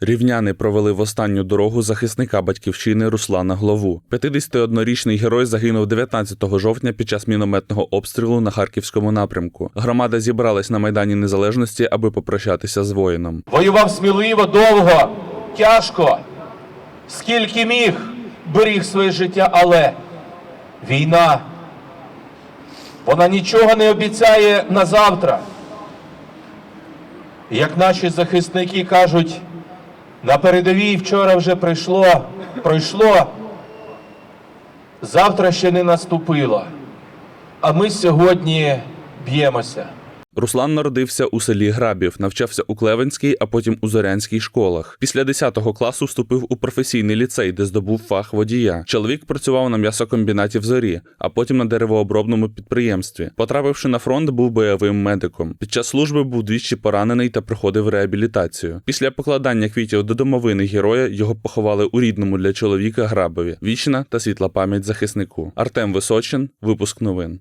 Рівняни провели в останню дорогу захисника батьківщини Руслана Глову. 51-річний герой загинув 19 жовтня під час мінометного обстрілу на харківському напрямку. Громада зібралась на майдані Незалежності, аби попрощатися з воїном. Воював сміливо, довго, тяжко. Скільки міг, беріг своє життя, але війна. Вона нічого не обіцяє на завтра. Як наші захисники кажуть, на передовій вчора вже прийшло, пройшло, завтра ще не наступило. А ми сьогодні б'ємося. Руслан народився у селі Грабів, навчався у Клевенській, а потім у Зорянській школах. Після 10 класу вступив у професійний ліцей, де здобув фах водія. Чоловік працював на м'ясокомбінаті в зорі, а потім на деревообробному підприємстві. Потрапивши на фронт, був бойовим медиком. Під час служби був двічі поранений та проходив реабілітацію. Після покладання квітів до домовини героя його поховали у рідному для чоловіка Грабові. Вічна та світла пам'ять захиснику. Артем Височин, випуск новин.